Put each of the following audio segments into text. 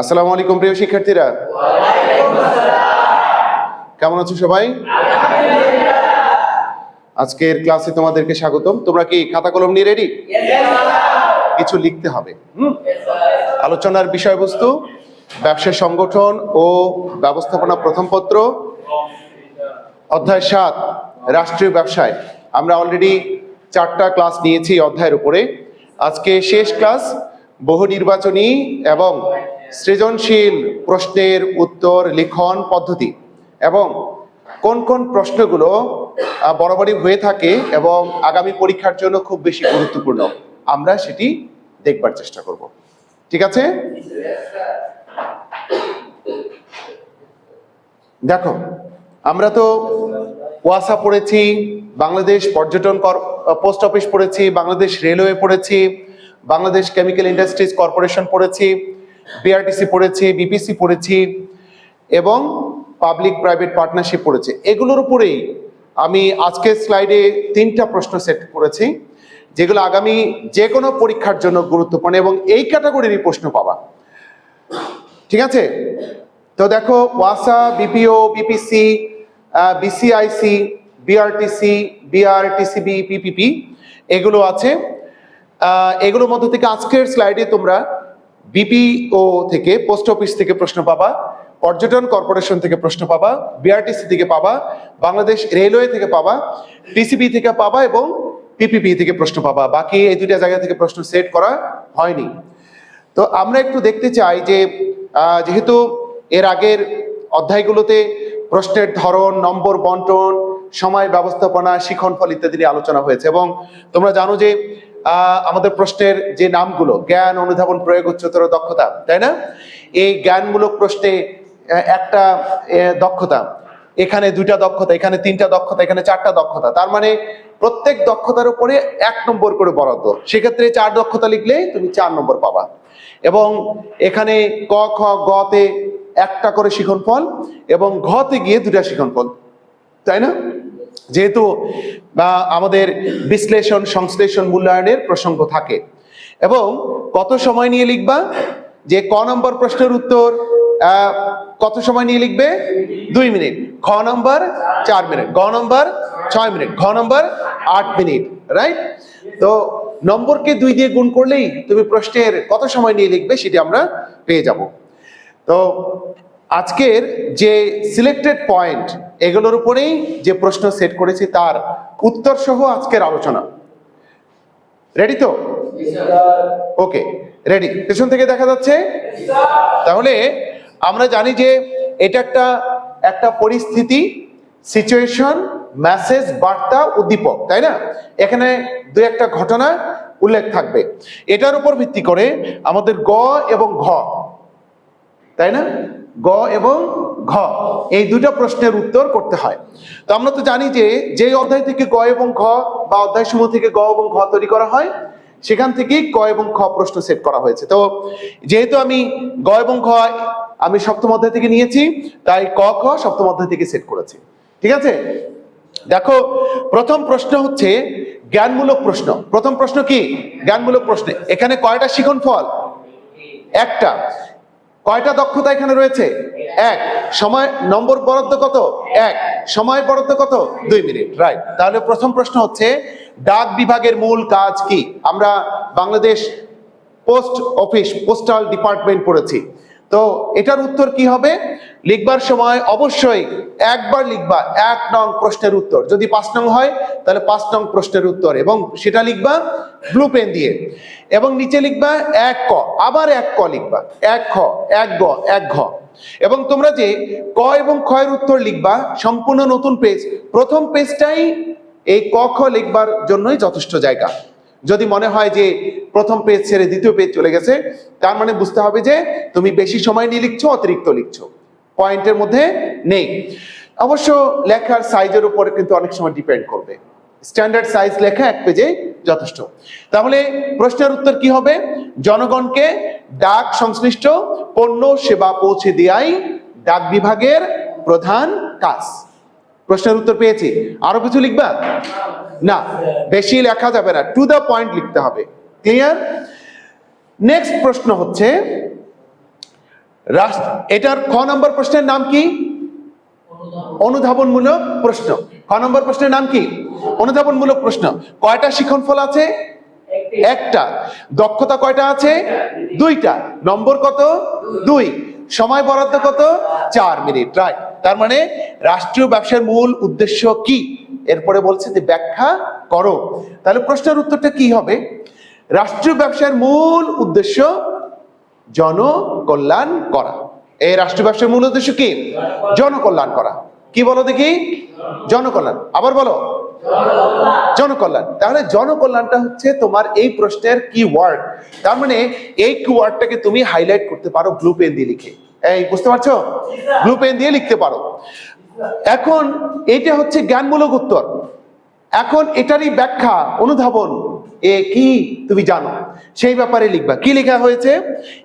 আসসালামু আলাইকুম প্রিয় শিক্ষার্থীরা। কেমন আছো সবাই? আজকের ক্লাসে তোমাদেরকে স্বাগতম। তোমরা কি খাতা কলম নিয়ে রেডি কিছু লিখতে হবে? আলোচনার বিষয়বস্তু, ব্যবসা সংগঠন ও ব্যবস্থাপনা প্রথম পত্র, অধ্যায় সাত, রাষ্ট্রীয় ব্যবসায়। আমরা অলরেডি চারটা ক্লাস নিয়েছি অধ্যায়ের উপরে। আজকে শেষ ক্লাস বহু নির্বাচনী এবং সৃজনশীল প্রশ্নের উত্তর লিখন পদ্ধতি এবং কোন কোন প্রশ্নগুলো বরাবরই হয়ে থাকে এবং আগামী পরীক্ষার জন্য খুব বেশি গুরুত্বপূর্ণ, আমরা সেটি দেখবার চেষ্টা করব। ঠিক আছে? দেখো, আমরা তো ওয়াসা পড়েছি, বাংলাদেশ পর্যটন পোস্ট অফিস পড়েছি, বাংলাদেশ রেলওয়ে পড়েছি, বাংলাদেশ কেমিক্যাল ইন্ডাস্ট্রিজ কর্পোরেশন পড়েছি বিআরটিসি পড়েছি বিপিসি পড়েছি এবং পাবলিক প্রাইভেট পার্টনারশিপ পড়েছে। এগুলোর উপরেই আমি আজকের স্লাইডে তিনটা প্রশ্ন সেট করেছি, যেগুলো আগামী যে কোনো পরীক্ষার জন্য গুরুত্বপূর্ণ এবং এই ক্যাটাগরিরই প্রশ্ন পাবা। ঠিক আছে? তো দেখো ওয়াসা BPO BPC BCIC BRTC BRTCB PPP এগুলো আছে। এগুলোর মধ্য থেকে আজকের স্লাইডে তোমরা বিপিও থেকে, পোস্ট অফিস থেকে প্রশ্ন পাবা, পর্যটন কর্পোরেশন থেকে প্রশ্ন পাবা, বিআরটিসি থেকে পাবা, বাংলাদেশ রেলওয়ে থেকে পাবা টিসিবি থেকে পাবা এবং পিপিপি থেকে প্রশ্ন পাবা। বাকি এই দুইটা জায়গা থেকে প্রশ্ন সেট করা হয়নি। তো আমরা একটু দেখতে চাই যে যেহেতু এর আগের অধ্যায়গুলোতে প্রশ্নের ধরন, নম্বর বন্টন, সময় ব্যবস্থাপনা শিখন ফল ইত্যাদি নিয়ে আলোচনা হয়েছে এবং তোমরা জানো যে আমাদের প্রশ্নের যে নামগুলো, জ্ঞান, অনুধাবন, প্রয়োগ, উচ্চতর দক্ষতা, তাই না? এই জ্ঞানমূলক প্রশ্নে একটা দক্ষতা, এখানে দুইটা দক্ষতা, এখানে তিনটা দক্ষতা, এখানে চারটা দক্ষতা, তার মানে প্রত্যেক দক্ষতার উপরে এক নম্বর করে বরাদ্দ। সেক্ষেত্রে চার দক্ষতা লিখলে তুমি চার নম্বর পাবা। এবং এখানে ক, খ গতে একটা করে শিখন ফল এবং ঘতে গিয়ে দুটা শিখন ফল তাই না? যেহেতু আমাদের বিশ্লেষণ, সংশ্লেষণ মূল্যায়নের প্রসঙ্গ থাকে। এবং কত সময় নিয়ে লিখবা? যে ক নম্বর প্রশ্নের উত্তর কত সময় নিয়ে লিখবে? দুই মিনিট। খ নম্বর চার মিনিট। গ নম্বর ছয় মিনিট। ঘ নম্বর আট মিনিট। রাইট তো নম্বরকে দুই দিয়ে গুণ করলেই তুমি প্রশ্নের কত সময় নিয়ে লিখবে সেটি আমরা পেয়ে যাব। তো আজকের যে সিলেক্টেড পয়েন্ট এগুলোর উপরেই যে প্রশ্ন সেট করেছি তার উত্তর সহ আজকের আলোচনা। রেডি তো? ওকে রেডি পেছন থেকে দেখা যাচ্ছে? তাহলে আমরা জানি যে এটা একটা একটা পরিস্থিতি সিচুয়েশন মেসেজ বার্তা, উদ্দীপক, তাই না? এখানে দু একটা ঘটনা উল্লেখ থাকবে। এটার উপর ভিত্তি করে আমাদের গ এবং ঘ, তাই না? গ এবং ঘ, এই দুটো প্রশ্নের উত্তর করতে হয়। তো আমরা তো জানি যে যে অধ্যায় থেকে গ এবং ঘ বা অধ্যায় সমূহ থেকে গ এবং ঘ তৈরি করা হয়, সেখান থেকেই ক এবং খ প্রশ্ন সেট করা হয়েছে। তো যেহেতু আমি গ এবং ঘ আমি সপ্তম অধ্যায় থেকে নিয়েছি, তাই ক খ সপ্তম অধ্যায় থেকে সেট করেছি। ঠিক আছে? দেখো, প্রথম প্রশ্ন হচ্ছে জ্ঞানমূলক প্রশ্ন। প্রথম প্রশ্ন কি? জ্ঞানমূলক প্রশ্ন। এখানে কয়টা শিখন ফল? একটা। কয়টা দক্ষতা এখানে রয়েছে? এক, সময়, নম্বর বরাদ্দ কত? এক, সময় বরাদ্দ কত? দুই মিনিট রাইট তাহলে প্রথম প্রশ্ন হচ্ছে, ডাক বিভাগের মূল কাজ কি? আমরা Bangladesh post office, postal department পড়েছি। তো এটার উত্তর কি হবে? লিখবার সময় অবশ্যই একবার লিখবা এক নং প্রশ্নের উত্তর। যদি পাঁচ নং হয়, তাহলে পাঁচ নং প্রশ্নের উত্তর এবং সেটা লিখবা ব্লু পেন দিয়ে। এবং নিচে লিখবা এক ক, আবার এক ক লিখবা। এক খ, এক গ, এক ঘ। এবং তোমরা যে ক এবং ক্ষয়ের উত্তর লিখবা, সম্পূর্ণ নতুন পেজ প্রথম পেজটাই এই ক, খ লিখবার জন্যই যথেষ্ট জায়গা। যদি মনে হয় যে প্রথম পেজ ছেড়ে দ্বিতীয় পেজ চলে গেছে, তার মানে বুঝতে হবে যে তুমি বেশি সময় নিয়ে লিখছো, অতিরিক্ত লিখছো। পয়েন্টের মধ্যে নেই। অবশ্য লেখার সাইজের উপরে কিন্তু অনেক সময় ডিপেন্ড করবে। স্ট্যান্ডার্ড সাইজ লেখা এক পেজে যথেষ্ট। তাহলে প্রশ্নের উত্তর কি হবে? জনগণকে ডাক সংশ্লিষ্ট পণ্য সেবা পৌঁছে দেয়াই ডাক বিভাগের প্রধান কাজ। প্রশ্নের উত্তর পেয়েছি। আরও কিছু লিখবা? না, বেশি লেখা যাবে না। টু দ্য পয়েন্ট লিখতে হবে। ক্লিয়ার নেক্সট প্রশ্ন হচ্ছে এটার খ নম্বর প্রশ্নের নাম কি? অনুধাবনমূলক প্রশ্ন। খ নম্বর প্রশ্নের নাম কি? অনুধাবনমূলক প্রশ্ন। কয়টা শিক্ষণফল আছে? একটা। দক্ষতা কয়টা আছে? দুইটা। নম্বর কত? দুই। সময় বরাদ্দ কত? চার মিনিট। রাইট তার মানে রাষ্ট্রীয় ব্যবসার মূল উদ্দেশ্য কি? এরপরে বলছে যে ব্যাখ্যা করো। তাহলে প্রশ্নের উত্তরটা কি হবে? রাষ্ট্রীয় ব্যবসার মূল উদ্দেশ্য জনকল্যাণ করা। এই রাষ্ট্রীয় ব্যবসার মূল উদ্দেশ্য কি? জনকল্যাণ করা। কি বলো দেখি? জনকল্যাণ। আবার বলো। জনকল্যাণ। তাহলে জনকল্যাণটা হচ্ছে তোমার এই প্রশ্নের কি ওয়ার্ড তার মানে এই কি ওয়ার্ডটাকে তুমি হাইলাইট করতে পারো ব্লু পেন দিয়ে লিখে। এই, বুঝতে পারছ? ব্লু পেন দিয়ে লিখতে পারো। এখন এটা হচ্ছে জ্ঞানমূলক উত্তর। এখন এটারই ব্যাখ্যা, অনুধাবন। এ কি তুমি জানো? সেই ব্যাপারে লিখবা। কি লেখা হয়েছে?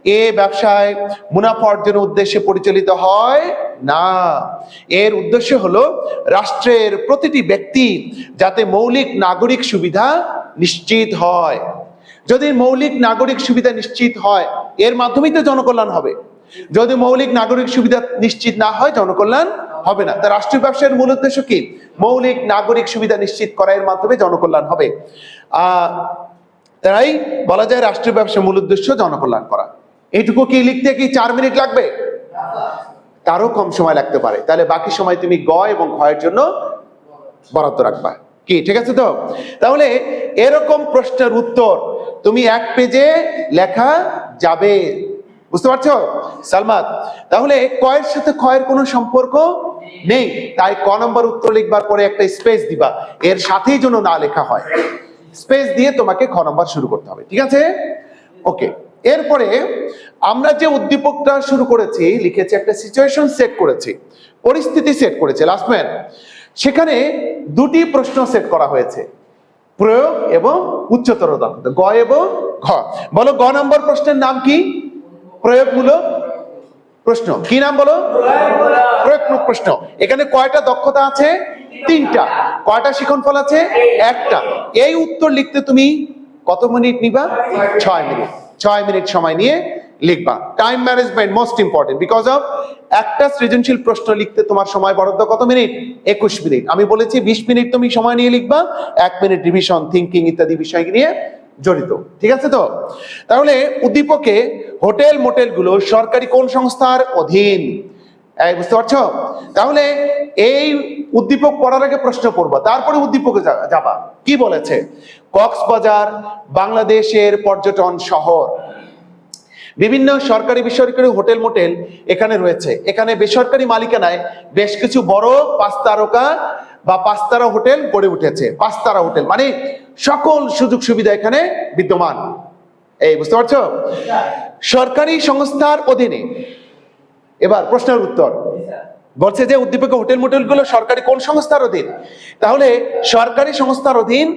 এ ব্যবসায় মুনাফা অর্জনের উদ্দেশ্যে পরিচালিত হয় না। এর উদ্দেশ্য হলো রাষ্ট্রের প্রতিটি ব্যক্তি যাতে মৌলিক নাগরিক সুবিধা নিশ্চিত হয়। যদি মৌলিক নাগরিক সুবিধা নিশ্চিত হয়, এর মাধ্যমেই তো জনকল্যাণ হবে। যদি মৌলিক নাগরিক সুবিধা নিশ্চিত না হয়, জনকল্যাণ হবে না। তা রাষ্ট্রীয় ব্যবসায়ের মূল উদ্দেশ্য কি? মৌলিক নাগরিক সুবিধা নিশ্চিত করা এর মাধ্যমে জনকল্যাণ হবে। আহ তাই বলা যায় রাষ্ট্রীয় ব্যবসার মূল উদ্দেশ্য জনকল্যাণ করা। এইটুকু কি লিখতে কি চার মিনিট লাগবে? তারও কম সময় লাগতে পারে। তাহলে বাকি সময় তুমি গ এবং ঘয়ের জন্য বরাদ্দ রাখবা। কি, ঠিক আছে তো? তাহলে এরকম প্রশ্নের উত্তর তুমি এক পেজে লেখা যাবে। বুঝতে পারছ? সালমাত তাহলে কয়ের সাথে ক্ষয়ের কোনো সম্পর্ক নেই? তাই ক নম্বর উত্তর লিখবার পরে একটা স্পেস দিবা। এর সাথেই যেন না লেখা হয়। স্পেস দিয়ে তোমাকে খ নম্বর শুরু করতে হবে, ঠিক আছে? ওকে, এরপরে আমরা যে উদ্দীপকটা শুরু করেছি, লিখেছি একটা সিচুয়েশন সেট করেছি, পরিস্থিতি সেট করেছে লাস্টম্যান সেখানে দুটি প্রশ্ন সেট করা হয়েছে, প্রয়োগ এবং উচ্চতর দক্ষতা, গ এবং ঘ। বলো, গ নম্বর প্রশ্নের নাম কি? প্রয়োগমূলক প্রশ্ন। কি নাম বলো? প্রয়োগমূলক প্রশ্ন। এখানে কয়টা দক্ষতা আছে? তিনটা। কয়টা শিক্ষণফল আছে? একটা। এই উত্তর লিখতে তুমি কত মিনিট নিবা? ছয় মিনিট। ছয় মিনিট সময় নিয়ে লিখবা। Time management most important because of একটা সৃজনশীল প্রশ্ন লিখতে তোমার সময় বরাদ্দ কত মিনিট? একুশ মিনিট। আমি বলেছি বিশ মিনিট তুমি সময় নিয়ে লিখবা, এক মিনিট রিভিশন থিঙ্কিং ইত্যাদি বিষয় নিয়ে জড়িত। ঠিক আছে তো? তাহলে উদ্দীপকে হোটেল মোটেলগুলো সরকারি কোন সংস্থার অধীন? বুঝতে পারছ? তাহলে এই উদ্দীপক পড়ার আগে প্রশ্ন করবা, তারপরে উদ্দীপকে যাবা। কি বলেছে? কক্সবাজার বাংলাদেশের পর্যটন শহর। বিভিন্ন সরকারি বেসরকারি হোটেল মোটেল এখানে রয়েছে। এখানে বেসরকারি মালিকানায় বেশ কিছু বড় পাঁচ তারকা বা পাঁচ তারা হোটেল গড়ে উঠেছে। পাঁচ তারা হোটেল মানে সকল সুযোগ সুবিধা এখানে বিদ্যমান। এই, বুঝতে পারছ? সরকারি সংস্থার অধীনে। এবার প্রশ্নের উত্তর। বলছে যে উদ্দীপক হোটেল মোটেলগুলো সরকারি কোন সংস্থার অধীন? তাহলে সরকারি সংস্থার অধীন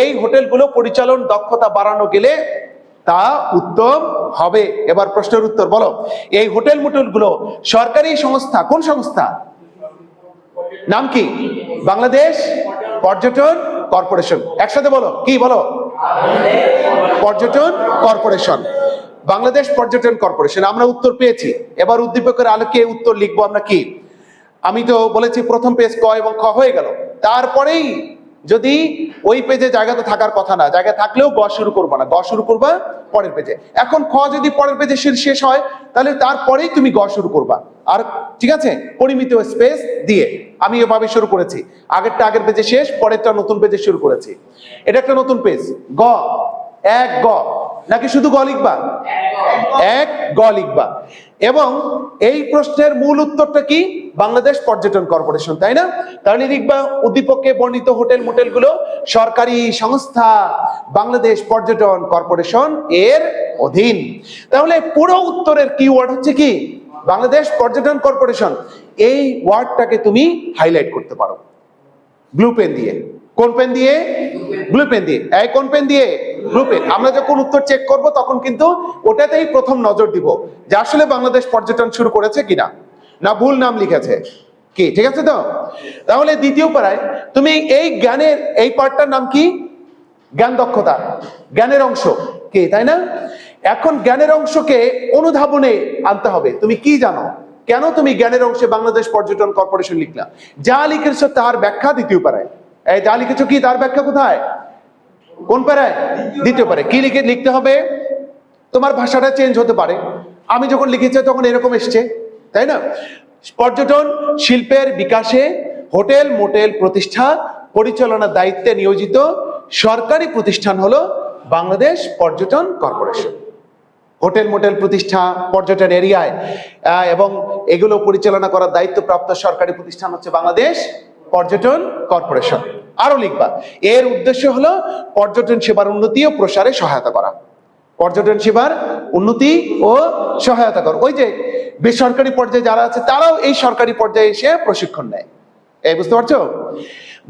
এই হোটেলগুলো পরিচালন দক্ষতা বাড়ানো গেলে তা উত্তম হবে। এবার প্রশ্নের উত্তর, বলো। এই হোটেল মোটেলগুলো সরকারি সংস্থা কোন সংস্থা? নাম কি? বাংলাদেশ পর্যটন কর্পোরেশন। একসাথে বলো, কি বলো? পর্যটন কর্পোরেশন। বাংলাদেশ পর্যটন কর্পোরেশন, আমরা উত্তর পেয়েছি। এবার উদ্দীপকের আলোকে উত্তর লিখব আমরা কি? আমি তো বলেছি প্রথম পেজ ক এবং খ হয়ে গেল। তারপরেই যদি ওই পেজে জায়গাতে থাকার কথা না, জায়গা থাকলেও গ শুরু করব না। গ শুরু করবা পরের পেজে এখন খ যদি পরের পেজে শেষ হয়, তাহলে তারপরেই তুমি গ শুরু করবা। আর ঠিক আছে? পরিমিত স্পেস দিয়ে। আমি এভাবে শুরু করেছি। আগেরটা আগের পেজে শেষ, পরেরটা নতুন পেজে শুরু করেছি। এটা একটা নতুন পেজ গ। এক গ। নাকি শুধু গ লিখবা? এক গ লিখবা। এবং এই প্রশ্নের মূল উত্তরটা কি? বাংলাদেশ পর্যটন কর্পোরেশন, তাই না? তাহলে লিখবা উদ্দীপকে বর্ণিত হোটেল মোটেলগুলো সরকারি সংস্থা বাংলাদেশ পর্যটন কর্পোরেশন এর অধীন। তাহলে পুরো উত্তরের কিওয়ার্ড হচ্ছে কি? বাংলাদেশ পর্যটন কর্পোরেশন, এই ওয়ার্ডটাকে তুমি হাইলাইট করতে পারো। ব্লু পেন দিয়ে। কোন পেন দিয়ে? ব্লু পেন দিয়ে। এই কোন পেন দিয়ে? ব্লু পেন আমরা যখন উত্তর চেক করব, তখন কিন্তু ওটাতেই প্রথম নজর দিব যে আসলে বাংলাদেশ পর্যটন শুরু করেছে কিনা। না ভুল নাম লিখেছে। কি, ঠিক আছে তো? তাহলে দ্বিতীয় পাড়ায় তুমি এই জ্ঞানের, এই পার্টটার নাম কি? জ্ঞান দক্ষতা। জ্ঞানের অংশ। কি, তাই না? এখন জ্ঞানের অংশকে অনুধাবনে আনতে হবে। তুমি কি জানো? কেন তুমি জ্ঞানের অংশে বাংলাদেশ পর্যটন কর্পোরেশন লিখলা? যা লিখেছো তার ব্যাখ্যা দ্বিতীয় পারায় যা লিখেছো কি তার ব্যাখ্যা কোথায়? কোন পারায় দ্বিতীয় পারে কি লিখে লিখতে হবে? তোমার ভাষাটা চেঞ্জ হতে পারে। আমি যখন লিখেছি তখন এরকম এসছে, তাই না? পর্যটন, শিল্পের বিকাশে হোটেল, মোটেল প্রতিষ্ঠা, পরিচালনার দায়িত্বে নিয়োজিত সরকারি প্রতিষ্ঠান হলো বাংলাদেশ পর্যটন কর্পোরেশন। হোটেল মোটেল প্রতিষ্ঠা পর্যটন এরিয়ায় এবং এগুলো পরিচালনা করার দায়িত্বপ্রাপ্ত সরকারি প্রতিষ্ঠান হচ্ছে বাংলাদেশ পর্যটন কর্পোরেশন। আরও লিখবা, এর উদ্দেশ্য হলো পর্যটন সেবার উন্নতি ও প্রসারে সহায়তা করা। পর্যটন সেবার উন্নতি ও সহায়তা কর। ওই যে বেসরকারি পর্যায়ে যারা আছে, তারাও এই সরকারি পর্যায়ে এসে প্রশিক্ষণ নেয়। এই বুঝতে পারছ?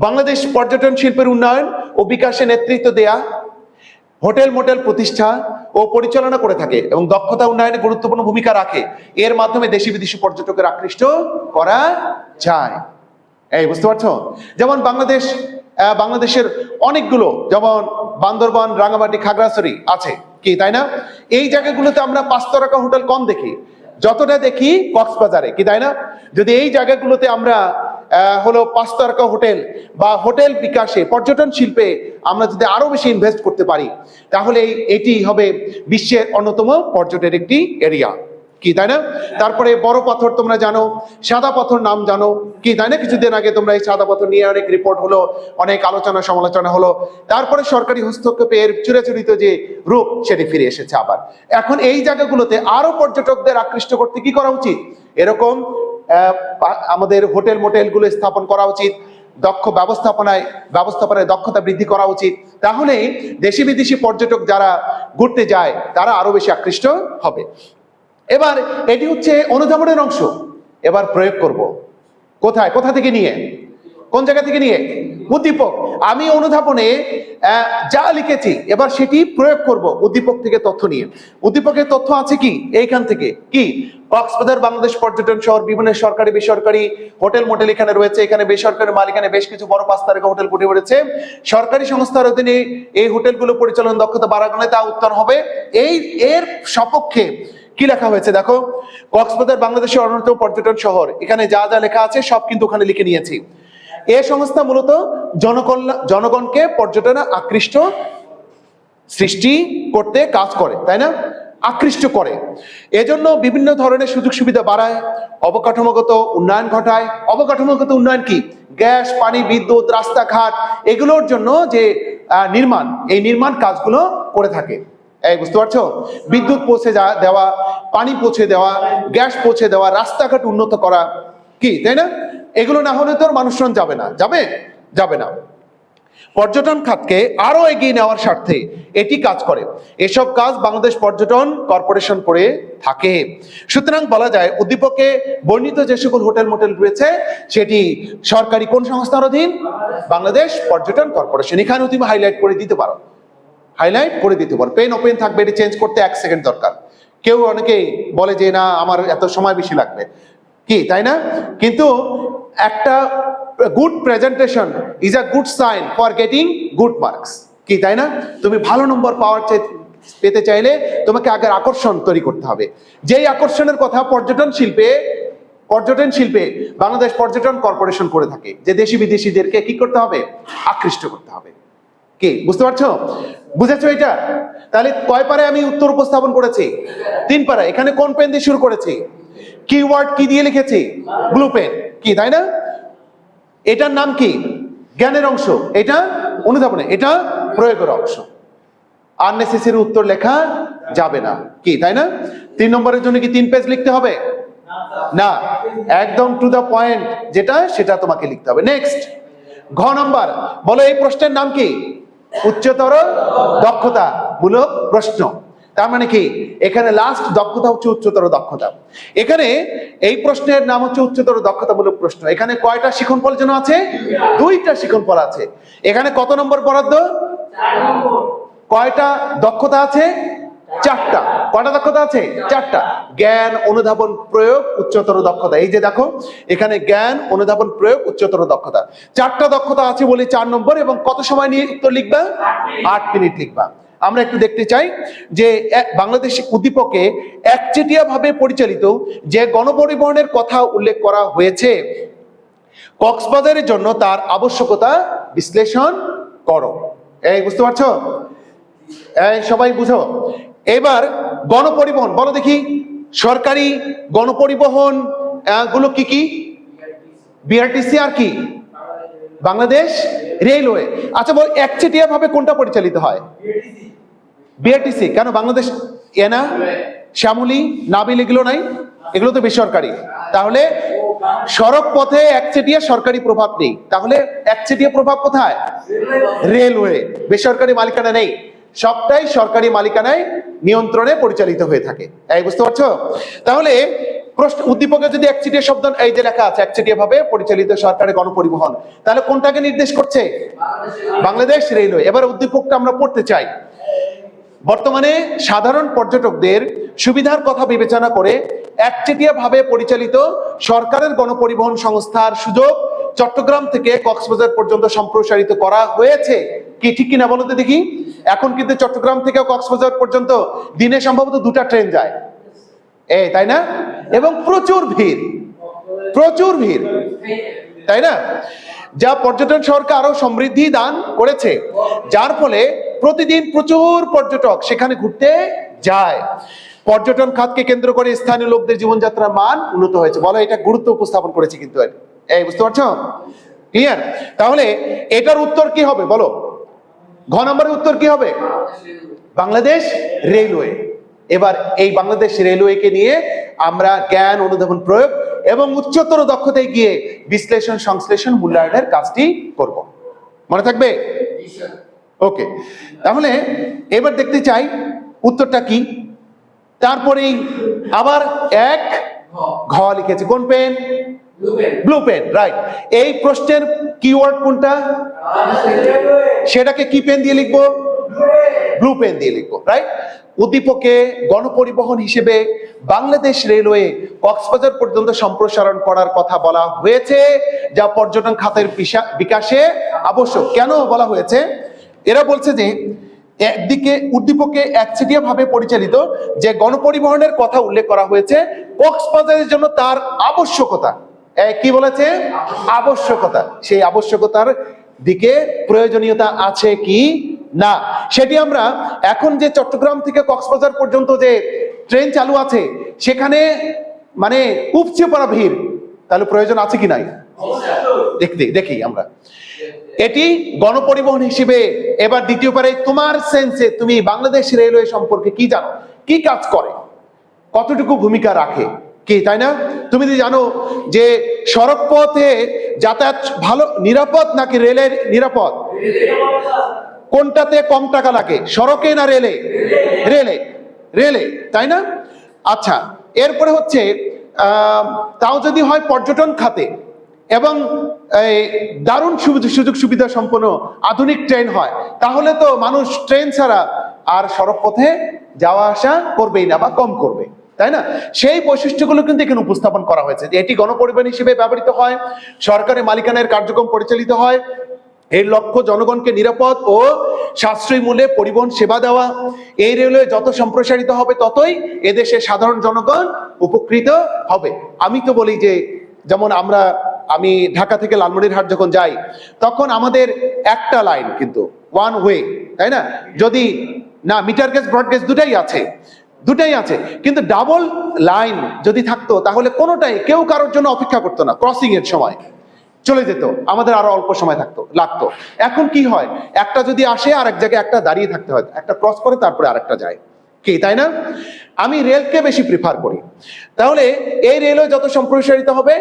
বাংলাদেশ পর্যটন শিল্পের উন্নয়ন ও বিকাশে নেতৃত্ব দেয়া হোটেল, মোটেল প্রতিষ্ঠা ও পরিচালনা করে থাকে এবং দক্ষতা উন্নয়নে গুরুত্বপূর্ণ ভূমিকা রাখে। এর মাধ্যমে দেশি বিদেশি পর্যটকের আকৃষ্ট করা যায়। এই, বুঝতে পারছ? যেমন বাংলাদেশ বাংলাদেশের অনেকগুলো, যেমন বান্দরবান রাঙামাটি খাগড়াছড়ি আছে। কি, তাই না? এই জায়গাগুলোতে আমরা পাঁচ তারকা হোটেল কম দেখি। যতটা দেখি কক্সবাজারে, কি, তাই না? যদি এই জায়গাগুলোতে আমরা হলো পাঁচ তারকা হোটেল বা হোটেল বিকাশে পর্যটন শিল্পে আমরা যদি আরও বেশি ইনভেস্ট করতে পারি, তাহলে এটি হবে বিশ্বের অন্যতম পর্যটনের একটি এরিয়া কি, তাই না? তারপরে বড় পাথর তোমরা জানো, সাদা পাথর নাম জানো। কি, তাই না? কিছুদিন আগে তোমরা এই সাদা পাথর নিয়ে অনেক রিপোর্ট হলো, অনেক আলোচনা সমালোচনা হলো। তারপরে সরকারি হস্তক্ষেপের চিরাচরিত যে রূপ, সেটি ফিরে এসেছে আবার। এখন এই জায়গাগুলোতে আরও পর্যটকদের আকৃষ্ট করতে কি করা উচিত? এরকম আমাদের হোটেল মোটেলগুলো স্থাপন করা উচিত, দক্ষ ব্যবস্থাপনায় ব্যবস্থাপনায় দক্ষতা বৃদ্ধি করা উচিত। তাহলে দেশি বিদেশি পর্যটক যারা ঘুরতে যায়, তারা আরও বেশি আকৃষ্ট হবে। এবার এটি হচ্ছে অনুধাবনের অংশ। এবার প্রয়োগ করব। কোথায়? কোথা থেকে নিয়ে? কোন জায়গা থেকে নিয়ে? উদ্দীপক। আমি অনুধাবনে যা লিখেছি, এবার সেটি প্রয়োগ করব উদ্দীপক থেকে তথ্য নিয়ে। উদ্দীপকের তথ্য আছে কি? এইখান থেকে। কি? কক্সবাজার, বাংলাদেশ পর্যটন শহর, বিভিন্ন সরকারি, বেসরকারি হোটেল, মোটেল এখানে রয়েছে, এখানে বেসরকারি মালিকানে বেশ কিছু বড় পাঁচ তারকা হোটেল ফুটে পড়েছে সরকারি সংস্থার অধীনে এই হোটেলগুলো পরিচালন দক্ষতা বাড়ানো তা উত্তর হবে। এই, এর সপক্ষে কি লেখা হয়েছে? দেখো, কক্সবাজার, বাংলাদেশের অন্যতম পর্যটন শহর। এখানে যা যা লেখা আছে, সব কিন্তু ওখানে লিখে নিয়েছি। এ সংস্থা মূলত জনকল্যাণ, জনগণকে পর্যটনে আকৃষ্ট সৃষ্টি করতে কাজ করে, তাই না? আকৃষ্ট করে। এজন্য বিভিন্ন ধরনের সুযোগ সুবিধা বাড়ায়, অবকাঠামোগত উন্নয়ন ঘটায়। অবকাঠামোগত উন্নয়ন কি? গ্যাস, পানি, বিদ্যুৎ, রাস্তাঘাট, এগুলোর জন্য যে নির্মাণ, এই নির্মাণ কাজগুলো করে থাকে। এই বুঝতে পারছ? বিদ্যুৎ পৌঁছে যা- দেওয়া, পানি পৌঁছে দেওয়া, গ্যাস পৌঁছে দেওয়া, রাস্তাঘাট উন্নত করা, কি, তাই না? এগুলো না হলে তো মানুষজন যাবে না। যাবে? যাবে না। পর্যটন খাতকে আরও এগিয়ে নেওয়ার স্বার্থে এটি কাজ করে। এসব কাজ বাংলাদেশ পর্যটন কর্পোরেশন করে থাকে। সুতরাং বলা যায়, উদ্দীপকে বর্ণিত যে সকল হোটেল মোটেল রয়েছে, সেটি সরকারি কোন সংস্থার অধীন? বাংলাদেশ পর্যটন কর্পোরেশন। এখানেও তুমি হাইলাইট করে দিতে পারো। হাইলাইট করে দিতে পারো। পেন ওপেন থাকবে, এটি চেঞ্জ করতে এক সেকেন্ড দরকার। কেউ অনেকেই বলে যে, না, আমার এত সময় বেশি লাগবে। কি, তাই না? কিন্তু একটা good presentation is a good sign for getting good marks কি, তাই না? তুমি ভালো নম্বর পাওয়ার পেতে চাইলে তোমাকে আগে আকর্ষণ তৈরি করতে হবে। যেই আকর্ষণের কথা পর্যটন শিল্পে পর্যটন শিল্পে বাংলাদেশ পর্যটন কর্পোরেশন করে থাকে, যে দেশি বিদেশিদেরকে কি করতে হবে? আকৃষ্ট করতে হবে। কি, বুঝতে পারছ? বুঝেছ এটা? তাহলে কয় পারে আমি উত্তর উপস্থাপন করেছি? তিন পারা এখানে কোন পেন দিয়ে শুরু করেছি? কিওয়ার্ড কি দিয়ে লিখেছি? ব্লু পেন কি, তাই না? এটার নাম কি? জ্ঞানের অংশ। এটা অনুধাবনে। এটা প্রয়োগের অংশ। আননেসেসারি উত্তর লেখা যাবে না। কি, তাই না? তিন নম্বরের জন্য কি তিন পেজ লিখতে হবে? না। একদম টু দা পয়েন্ট যেটা, সেটা তোমাকে লিখতে হবে। নেক্সট ঘ নম্বর। বলো, এই প্রশ্নের নাম কি? উচ্চতর দক্ষতা মূলক প্রশ্ন। তার মানে কি? এখানে লাস্ট দক্ষতা হচ্ছে উচ্চতর দক্ষতা। এখানে এই প্রশ্নের নাম হচ্ছে উচ্চতর দক্ষতামূলক প্রশ্ন। এখানে কয়টা শিখনফল যেন আছে? দুইটা শিখন শিখনফল আছে। এখানে কত নম্বর বরাদ্দ? কয়টা দক্ষতা আছে? চারটা। কয়টা দক্ষতা আছে? চারটা। জ্ঞান অনুধাবন প্রয়োগ উচ্চতর দক্ষতা। এই যে দেখো, এখানে জ্ঞান অনুধাবন প্রয়োগ উচ্চতর দক্ষতা। চারটা দক্ষতা আছে বলে চার নম্বর এবং কত সময় নিয়ে উত্তর লিখবা? আট মিনিট লিখবা। আমরা একটু দেখতে চাই যে বাংলাদেশ উদ্দীপকে একচেটিয়া ভাবে পরিচালিত যে গণপরিবহনের কথা উল্লেখ করা হয়েছে, কক্সবাজারের জন্য তার আবশ্যকতা বিশ্লেষণ করো। এই, বুঝতে পারছ? সবাই বুঝো। এবার গণপরিবহন, বলো দেখি, সরকারি গণপরিবহনগুলো কি কি? বিআরটিসি আর কি? বাংলাদেশ রেলওয়ে। আচ্ছা বল একচেটিয়া ভাবে কোনটা পরিচালিত হয়? বিআরটিসি কেন বাংলাদেশ এনা শ্যামলী, নাবিল এগুলো নাই? এগুলো তো বেসরকারি। তাহলে সড়ক পথে একচেটিয়া সরকারি প্রভাব নেই। তাহলে একচেটিয়া প্রভাব কোথায়? রেলওয়ে। বেসরকারি মালিকানা নেই। সবটাই সরকারি মালিকানায় নিয়ন্ত্রণে পরিচালিত হয়ে থাকে। এই বুঝতে পারছ? তাহলে প্রশ্ন, উদ্দীপকে যদি একচেটিয়া শব্দ, এই যে লেখা আছে একচেটিয়া ভাবে পরিচালিত সরকারি গণপরিবহন, তাহলে কোনটাকে নির্দেশ করছে? বাংলাদেশ রেলওয়ে। এবার উদ্দীপকটা আমরা পড়তে চাই। বর্তমানে সাধারণ পর্যটকদের সুবিধার কথা বিবেচনা করে একচেটিয়া ভাবে পরিচালিত সরকারের গণপরিবহন সংস্থার সুযোগ চট্টগ্রাম থেকে কক্সবাজার পর্যন্ত সম্প্রসারিত করা হয়েছে। কি ঠিক কিনা তো দেখি। এখন কিন্তু চট্টগ্রাম থেকে কক্সবাজার পর্যন্ত দিনে সম্ভবত দুটা ট্রেন যায়। এ, তাই না? এবং প্রচুর ভিড়। প্রচুর ভিড়। তাই না? যা পর্যটন শহরকে আরও সমৃদ্ধি দান করেছে। যার ফলে প্রতিদিন প্রচুর পর্যটক সেখানে ঘুরতে যায়। পর্যটন খাতকে কেন্দ্র করে স্থানীয় লোকদের জীবনযাত্রার মান উন্নত হয়েছে। বলো, এটা গুরুত্ব উপস্থাপন করেছে কিন্তু। এই, বুঝতে পারছ? ক্লিয়ার তাহলে এটার উত্তর কি হবে? বলো। ঘ নম্বরের উত্তর কি হবে? বাংলাদেশ রেলওয়ে। এবার এই বাংলাদেশ রেলওয়েকে নিয়ে আমরা জ্ঞান অনুধাবন প্রয়োগ এবং উচ্চতর দক্ষতায় গিয়ে বিশ্লেষণ, সংশ্লেষণ মূল্যায়নের কাজটি করব। মনে থাকবে? ওকে তাহলে এবার দেখতে চাই উত্তরটা কি? তারপরেই আবার এক ঘ লিখেছে। কোন পেন ব্লু পেন রাইট এই প্রশ্নের কিওয়ার্ড কোনটা? সেটাকে কি পেন দিয়ে লিখব? ব্লু পেন দিয়ে লিখব রাইট উদ্দীপকে গণপরিবহন হিসেবে বাংলাদেশ রেলওয়ে কক্সবাজার পর্যন্ত সম্প্রসারণ করার কথা বলা হয়েছে যা পর্যটন খাতের বিকাশে আবশ্যক। কেন বলা হয়েছে? এরা বলছে যে একদিকে উদ্দীপকে একচেটিয়া ভাবে পরিচালিত যে গণপরিবহনের কথা উল্লেখ করা হয়েছে, কক্সবাজারের জন্য তার আবশ্যকতা। কি বলেছে? আবশ্যকতা। সেই আবশ্যকতার দিকে প্রয়োজনীয়তা আছে কি না? সেটি আমরা এখন যে চট্টগ্রাম থেকে কক্সবাজার পর্যন্ত যে ট্রেন চালু আছে, সেখানে মানে উপচে পড়া ভিড়। তাহলে প্রয়োজন আছে কি নাই? দেখতে দেখি আমরা। এটি গণপরিবহন হিসেবে এবার দ্বিতীয় পারে তোমার সেন্সে তুমি বাংলাদেশ রেলওয়ে সম্পর্কে কি জানো? কি কাজ করে? কতটুকু ভূমিকা রাখে? কি তাই না? তুমি যদি জানো যে সড়ক পথে যাতায়াত ভালো নিরাপদ নাকি রেলের নিরাপদ? কোনটাতে কম টাকা লাগে? সড়কে না রেলে রেলে রেলে তাই না? আচ্ছা এরপরে হচ্ছে তাও যদি হয় পর্যটন খাতে এবং এই দারুণ সুযোগ সুবিধা সম্পন্ন আধুনিক ট্রেন হয়, তাহলে তো মানুষ ট্রেন ছাড়া আর সড়ক পথে যাওয়া আসা করবেই না বা কম করবে, তাই না? সেই বৈশিষ্ট্যগুলো কিন্তু এখানে উপস্থাপন করা হয়েছে এটি গণপরিবহন হিসেবে ব্যবহৃত হয়, সরকারি মালিকানার কার্যক্রম পরিচালিত হয় এর লক্ষ্য জনগণকে নিরাপদ ও সাশ্রয়ী মূল্যে পরিবহন সেবা দেওয়া। এই রেলওয়ে যত সম্প্রসারিত হবে ততই এদেশের সাধারণ জনগণ উপকৃত হবে। আমি তো বলি যে, যেমন আমরা, আমি ঢাকা থেকে লালমনিরহাট যখন যাই, তখন আমাদের একটা লাইন কিন্তু ওয়ান ওয়ে তাই না? যদি, না মিটার গেজ ব্রড গেজ দুটাই আছে দুটাই আছে। কিন্তু ডাবল লাইন যদি থাকতো, তাহলে কোনোটাই, কেউ কারোর জন্য অপেক্ষা করতো না ক্রসিং এর সময়। চলে যেত। আমাদের আরও অল্প সময় থাকতো, লাগতো। এখন কি হয়? একটা যদি আসে আর এক জায়গায় একটা দাঁড়িয়ে থাকতে হয়। একটা ক্রস করে, তারপরে আরেকটা যায়। কি, তাই না? আমি রেলকে বেশি প্রিফার করি। তাহলে এই রেলওয়ে যত সম্প্রসারিত হবে,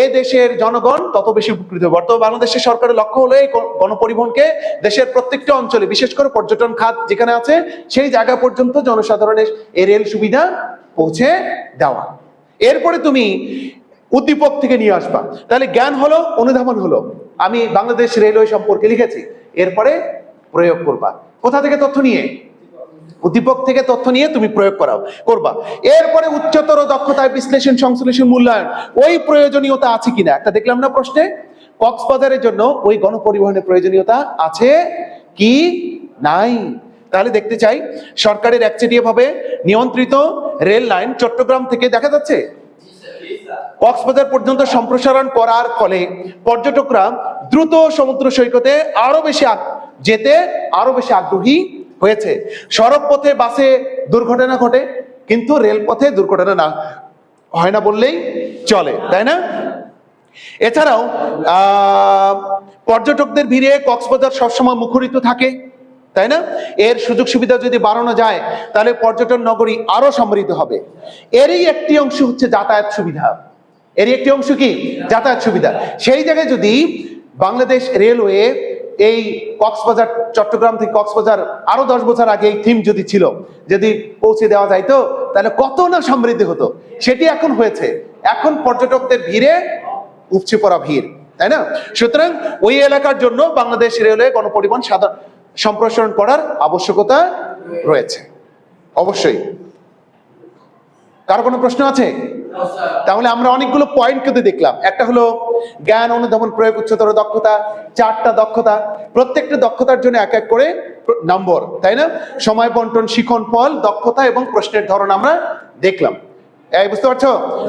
এ দেশের জনগণ তত বেশি উপকৃত হবে। বর্তমান বাংলাদেশের সরকারের লক্ষ্য হলো এই গণপরিবহনকে দেশের প্রত্যেকটা অঞ্চলে, বিশেষ করে পর্যটন খাত যেখানে আছে, সেই জায়গা পর্যন্ত জনসাধারণের এই রেল সুবিধা পৌঁছে দেওয়া। এরপরে তুমি উদ্দীপক থেকে নিয়ে আসবা। তাহলে জ্ঞান হলো, অনুধাবন হলো। আমি বাংলাদেশ রেলওয়ে সম্পর্কে লিখেছি। এরপরে প্রয়োগ করবা। কোথা থেকে তথ্য নিয়ে? উদ্দীপক থেকে তথ্য নিয়ে তুমি প্রয়োগ করাও, করবা। এরপরে উচ্চতর দক্ষতায় বিশ্লেষণ, সংশ্লেষণ, মূল্যায়ন, ওই প্রয়োজনীয়তা আছে কিনা? একটা দেখলাম না প্রশ্নে? কক্সবাজারের জন্য ওই গণপরিবহনের প্রয়োজনীয়তা আছে কি? নাই। তাহলে দেখতে চাই, সরকারের একচেটিয়া ভাবে নিয়ন্ত্রিত রেল লাইন চট্টগ্রাম থেকে দেখা যাচ্ছে? কক্সবাজার পর্যন্ত সম্প্রসারণ করার ফলে পর্যটকরা দ্রুত সমুদ্র সৈকতে আরও বেশি যেতে আরও বেশি আগ্রহী হয়েছে। সড়ক পথে বাসে দুর্ঘটনা ঘটে, কিন্তু রেলপথে দুর্ঘটনা না হয় না বললেই চলে, তাই না? এছাড়াও পর্যটকদের ভিড়ে কক্সবাজার সবসময় মুখরিত থাকে। তাই না? এর সুযোগ সুবিধা যদি বাড়ানো যায়, তাহলে পর্যটন নগরী আরও সমৃদ্ধ হবে। এরই একটি অংশ হচ্ছে যাতায়াত সুবিধা। এরই একটি অংশ কি? যাতায়াত সুবিধা। সেই জায়গায় যদি বাংলাদেশ রেলওয়ে এই কক্সবাজার, চট্টগ্রাম থেকে কক্সবাজার আরও দশ বছর আগে এই থিম যদি ছিল, যদি পৌঁছে দেওয়া যাইতো, তাহলে কত না সমৃদ্ধি হতো। সেটি এখন হয়েছে। এখন পর্যটকদের ভিড়ে উপচে পড়া ভিড়, তাই না? সুতরাং ওই এলাকার জন্য বাংলাদেশ রেলওয়ে গণপরিবহন সাধারণ সম্প্রসারণ করার আবশ্যকতা রয়েছে। অবশ্যই। কারও কোনো প্রশ্ন আছে? তাহলে আমরা অনেকগুলো পয়েন্ট কিন্তু দেখলাম। একটা হলো জ্ঞান অনুধাবন প্রয়োগ, উচ্চতর দক্ষতা, চারটা দক্ষতা। প্রত্যেকটা দক্ষতার জন্য এক এক করে নম্বর, তাই না? সময়, বন্টন, শিখন, ফল, দক্ষতা এবং প্রশ্নের ধরন আমরা দেখলাম। এই বুঝতে পারছ?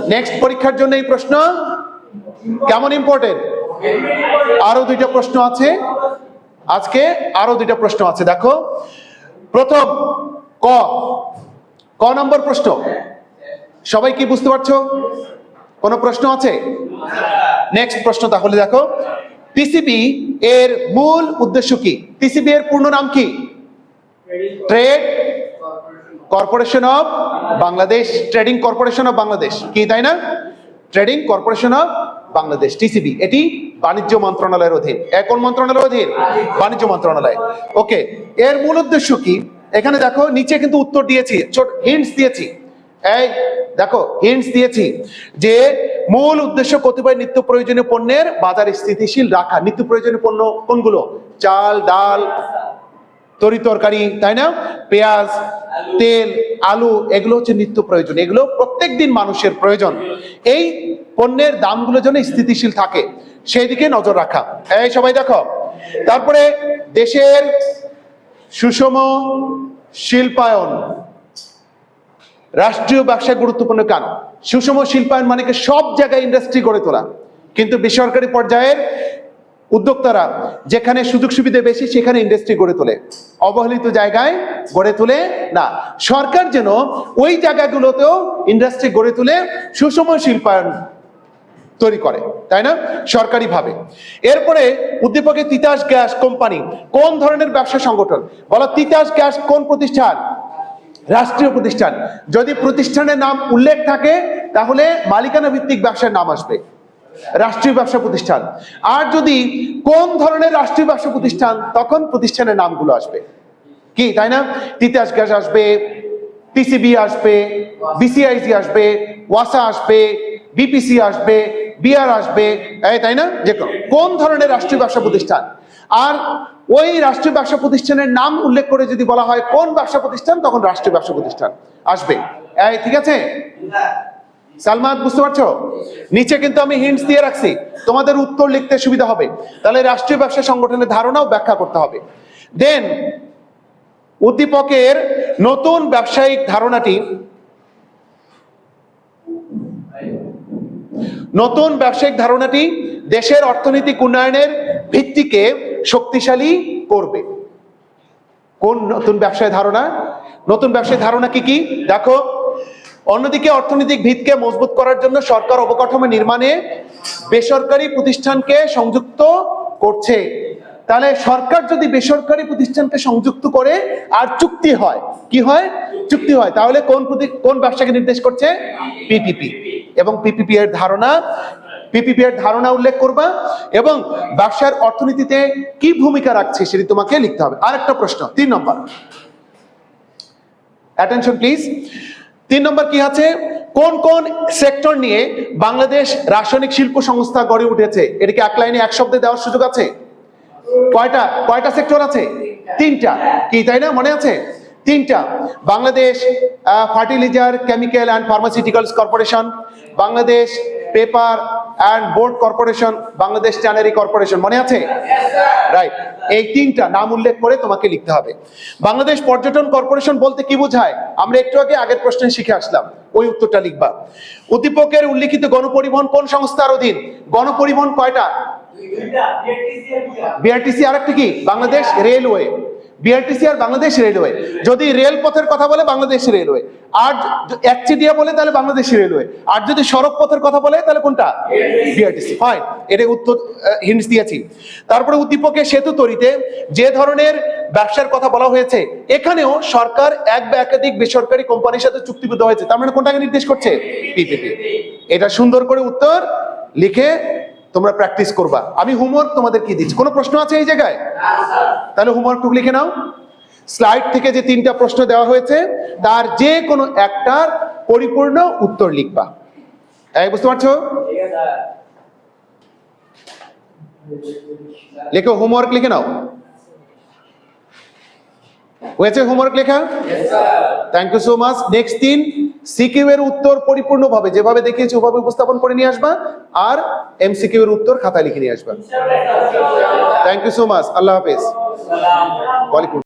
নেক্সট পরীক্ষার জন্য এই প্রশ্ন কেমন ইম্পর্টেন্ট আরও দুইটা প্রশ্ন আছে। আজকে আরও দুইটা প্রশ্ন আছে, দেখো। প্রথম, ক। ক নম্বর প্রশ্ন। সবাই কি বুঝতে পারছ? কোনো প্রশ্ন আছে? নেক্সট প্রশ্ন তাহলে দেখো। টিসিবি এর মূল উদ্দেশ্য কি? টিসিবি এর পূর্ণ নাম কি? Trade corporation of Bangladesh trading corporation of Bangladesh কি, তাই না? Trading corporation of Bangladesh TCB এটি বাণিজ্য মন্ত্রণালয়ের অধীন। এ কোন মন্ত্রণালয়ের অধীন? বাণিজ্য মন্ত্রণালয়। ওকে এর মূল উদ্দেশ্য কি? এখানে দেখো নিচে কিন্তু উত্তর দিয়েছি ছোট হিন্টস দিয়েছি। এই দেখো হিন্টস দিয়েছি যে মূল উদ্দেশ্য কতিপয় নিত্য প্রয়োজনীয় পণ্যের বাজার স্থিতিশীল রাখা। নিত্য প্রয়োজনীয় পণ্য কোনগুলো? চাল ডাল তরি তরকারি তাই না? পেঁয়াজ তেল আলু এগুলো হচ্ছে নিত্য প্রয়োজন। এগুলো প্রত্যেক দিন মানুষের প্রয়োজন। এই পণ্যের দামগুলো যেন স্থিতিশীল থাকে। সেই দিকে নজর রাখা। এই সবাই দেখো। তারপরে দেশের সুষম শিল্পায়ন। রাষ্ট্রীয় ব্যবসায় গুরুত্বপূর্ণ কারণ। সুষম শিল্পায়ন মানে কি সব জায়গায় ইন্ডাস্ট্রি গড়ে তোলা। কিন্তু বেসরকারি পর্যায়ের উদ্যোক্তারা যেখানে সুযোগ সুবিধা বেশি, সেখানে ইন্ডাস্ট্রি গড়ে তোলে। অবহেলিত জায়গায় গড়ে তোলে না। সরকার যেন ওই জায়গাগুলোতেও ইন্ডাস্ট্রি গড়ে তুলে সুষম শিল্পায়ন তৈরি করে, তাই না? সরকারি ভাবে এরপরে উদ্দীপকে তিতাস গ্যাস কোম্পানি, কোন ধরনের ব্যবসা সংগঠন? বলো, তিতাস গ্যাস কোন প্রতিষ্ঠান? রাষ্ট্রীয় প্রতিষ্ঠান। যদি প্রতিষ্ঠানের নাম উল্লেখ থাকে, তাহলে মালিকানা ভিত্তিক ব্যবসার নাম আসবে। রাষ্ট্রীয় ব্যবসা প্রতিষ্ঠান। আর যদি কোন ধরনের রাষ্ট্রীয় ব্যবসা প্রতিষ্ঠান, তখন প্রতিষ্ঠানের নামগুলো আসবে। কি, তাই না? তিতাস গ্যাস আসবে, টিসিবি আসবে বিসিআইসি আসবে, ওয়াসা আসবে বিপিসি আসবে বিআর আসবে তাই না? যে কোন ধরনের রাষ্ট্রীয় ব্যবসা প্রতিষ্ঠান? আর ওই রাষ্ট্রীয় ব্যবসা প্রতিষ্ঠানের নাম উল্লেখ করে যদি বলা হয় কোন ব্যবসা প্রতিষ্ঠান, তখন রাষ্ট্রীয় ব্যবসা প্রতিষ্ঠান আসবে। এই, ঠিক আছে? সালমান বুঝতে পারছ? নিচে কিন্তু আমি হিন্টস দিয়ে রাখছি। তোমাদের উত্তর লিখতে সুবিধা হবে। তাহলে রাষ্ট্রীয় ব্যবসা সংগঠনের ধারণাও ব্যাখ্যা করতে হবে। দেন উদ্দীপকের নতুন ব্যবসায়িক ধারণাটি নতুন ব্যবসায়িক ধারণাটি দেশের অর্থনৈতিক উন্নয়নের ভিত্তিকে শক্তিশালী করবে। কোন নতুন ব্যবসায় ধারণা? নতুন ব্যবসায় ধারণা কি কি? দেখো, অন্যদিকে অর্থনৈতিক ভিতকে মজবুত করার জন্য সরকার অবকাঠামো নির্মাণে বেসরকারি প্রতিষ্ঠানকে সংযুক্ত করছে। তাহলে সরকার যদি বেসরকারি প্রতিষ্ঠানকে সংযুক্ত করে, আর চুক্তি হয়, কি হয়? চুক্তি হয়। তাহলে কোন কোন ব্যবসাকে নির্দেশ করছে? পিপিপি এবং পিপিপি এর ধারণা পিপিপি এর ধারণা উল্লেখ করবা এবং ব্যবসার অর্থনীতিতে কি ভূমিকা রাখছে সেটি তোমাকে লিখতে হবে। আরেকটা প্রশ্ন, তিন নম্বর। অ্যাটেনশন প্লিজ তিন নম্বর কি আছে? কোন কোন সেক্টর নিয়ে বাংলাদেশ রাসায়নিক শিল্প সংস্থা গড়ে উঠেছে? এটাকে এক লাইনে, এক শব্দে দেওয়ার সুযোগ আছে? কয়টা? কয়টা সেক্টর আছে? তিনটা। কি, তাই না? মনে আছে? তিনটা। Bangladesh fertilizer chemical and pharmaceuticals corporation, Bangladesh paper and board corporation, Bangladesh tannery corporation. মনে আছে? রাইট এই তিনটা নাম উল্লেখ করে তোমাকে লিখতে হবে। বাংলাদেশ পর্যটন কর্পোরেশন বলতে কি বোঝায়? আমরা একটু আগে আগের প্রশ্নে শিখে আসলাম। ওই উত্তরটা লিখবা। উদ্দীপকের উল্লিখিত গণপরিবহন কোন সংস্থার অধীন? গণপরিবহন কয়টা? বিআরটিসি আর একটা কি? বাংলাদেশ রেলওয়ে। বিআরটিসি আর বাংলাদেশ রেলওয়ে। যদি রেল পথের কথা বলে বাংলাদেশ রেলওয়ে। আর একচেটিয়া বলে তাহলে বাংলাদেশ রেলওয়ে। আর যদি সড়ক পথের কথা বলে তাহলে কোনটা? বিআরটিসি। ফাইন এটা উত্তর হিন্টস দিয়েছি। তারপরে উদ্দীপকে সেতু তৈরিতে যে ধরনের ব্যবসার কথা বলা হয়েছে এখানেও সরকার এক বা একাধিক বেসরকারি কোম্পানির সাথে চুক্তিবদ্ধ হয়েছে। তার মানে কোনটাকে নির্দেশ করছে? পিপিপি এটা সুন্দর করে উত্তর লিখে তোমরা প্র্যাকটিস করবা। আমি হোমওয়ার্ক তোমাদের কি দিচ্ছি? কোনো প্রশ্ন আছে এই জায়গায়? তাহলে হোমওয়ার্কটুকু লিখে নাও। স্লাইড থেকে যে তিনটা প্রশ্ন দেওয়া হয়েছে তার যে কোনো একটার পরিপূর্ণ উত্তর লিখবা। এই বুঝতে পারছ? লেখো হোমওয়ার্ক লিখে নাও। হয়েছে হোমওয়ার্ক লেখা? Thank you so much next দিন সিকিউ এর উত্তর পরিপূর্ণভাবে যেভাবে দেখিয়েছি, ওভাবে উপস্থাপন করে নিয়ে আসবা আর এমসিকিউ এর উত্তর খাতায় লিখে নিয়ে আসবা। থ্যাংক ইউ সো মাচ আল্লাহ হাফেজ। ওয়ালাইকুম